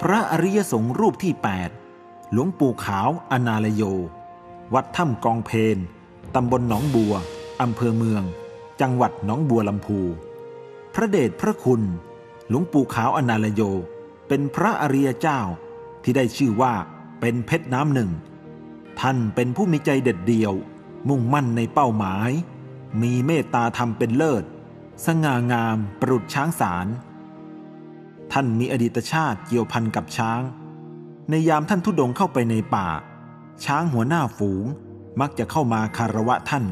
พระอริยสงฆ์รูปที่ 8 หลวงปู่ขาวอนาลโย วัดถ้ำกองเพนตำบลหนองบัว อำเภอเมือง จังหวัดหนองบัวลำพู พระเดชพระคุณ หลวงปู่ขาวอนาลโย เป็นพระอริยเจ้าที่ได้ชื่อว่าเป็นเพชรน้ำหนึ่ง ท่านเป็นผู้มีใจเด็ดเดี่ยว มุ่งมั่นในเป้าหมาย มีเมตตาธรรมเป็นเลิศ สง่างามประดุจช้างสาร ท่านมีอดีตชาติเกี่ยวพันกับช้าง ในยามท่านทุดงเข้าไปในป่า ช้างหัวหน้าฝูงมักจะเข้ามาคารวะท่าน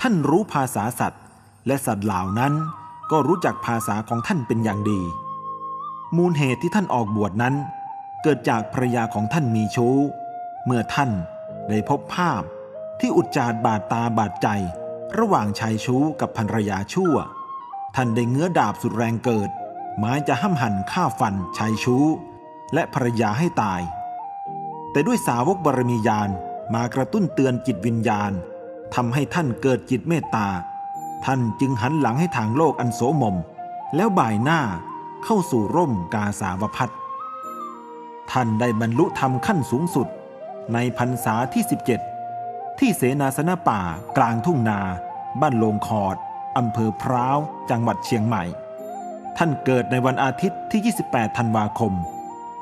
ท่านรู้ภาษาสัตว์ และสัตว์เหล่านั้นก็รู้จักภาษาของท่านเป็นอย่างดี มูลเหตุที่ท่านออกบวชนั้น เกิดจากภรรยาของท่านมีชู้ เมื่อท่านได้พบภาพที่อุจจาดบาดตาบาดใจ ระหว่างชายชู้กับภรรยาชั่ว ท่านได้เงื้อดาบสุดแรงเกิด หมายจะห้ำหั่นฆ่าฟันชายชู้ และภรรยาให้ตาย แต่ด้วยสาวกบารมียานมากระตุ้นเตือนจิตวิญญาณทำให้ท่านเกิดจิตเมตตา ท่านจึงหันหลังให้ทางโลกอันโสมม แล้วบ่ายหน้าเข้าสู่ร่มกาสาวพัดท่านได้บรรลุธรรมขั้นสูงสุด ในพรรษาที่ 17 ที่เสนาสนะป่ากลางทุ่งนา บ้านโลงคอด อำเภอพร้าว จังหวัดเชียงใหม่ ท่านเกิดในวันอาทิตย์ที่ 28 ธันวาคม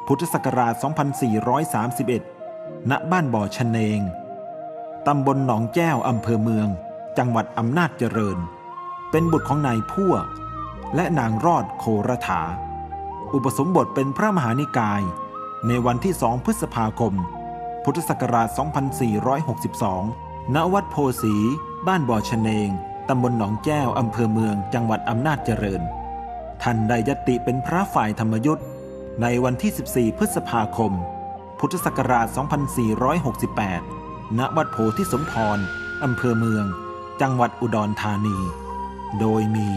พุทธศักราช 2431 ณ บ้านบ่อชะเนง ตำบลหนองแก้วอำเภอเมือง จังหวัดอำนาจเจริญ เป็นบุตรของนายพั่ว และนางรอดโครถา อุปสมบทเป็นพระมหานิกาย ในวันที่2พฤษภาคม พุทธศักราช 2462 ณ วัดโพสี บ้านบ่อชะเนง ตำบลหนองแก้วอำเภอเมืองจังหวัดอำนาจเจริญ ท่านได้ยติเป็นพระฝ่ายธรรมยุทธ์ในวันที่ 14 พฤษภาคม พุทธศักราช 2468 ณ วัดโพธิสมพรอำเภอเมือง จังหวัดอุดรธานี โดยมี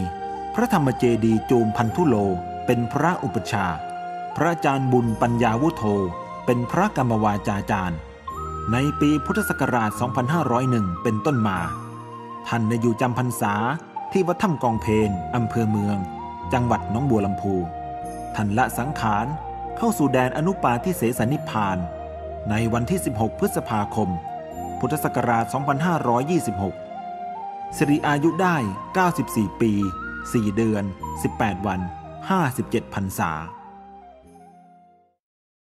พระธรรมเจดีย์จูมพันธุโลเป็นพระอุปชา พระอาจารย์บุญปัญญาวุโธเป็นพระกรรมวาจาจารย์ ในปีพุทธศักราช 2501 เป็นต้นมา ท่านได้อยู่จำพรรษาที่วัดถ้ำกองเพนอำเภอเมือง จังหวัดหนองบัวลำพูท่านละสังขารเข้าสู่แดนอนุปาทิเสสนิพพาน ในวันที่ 16 พฤษภาคม พุทธศักราช 2526 สิริอายุได้ 94 ปี 4 เดือน 18 วัน 57พรรษา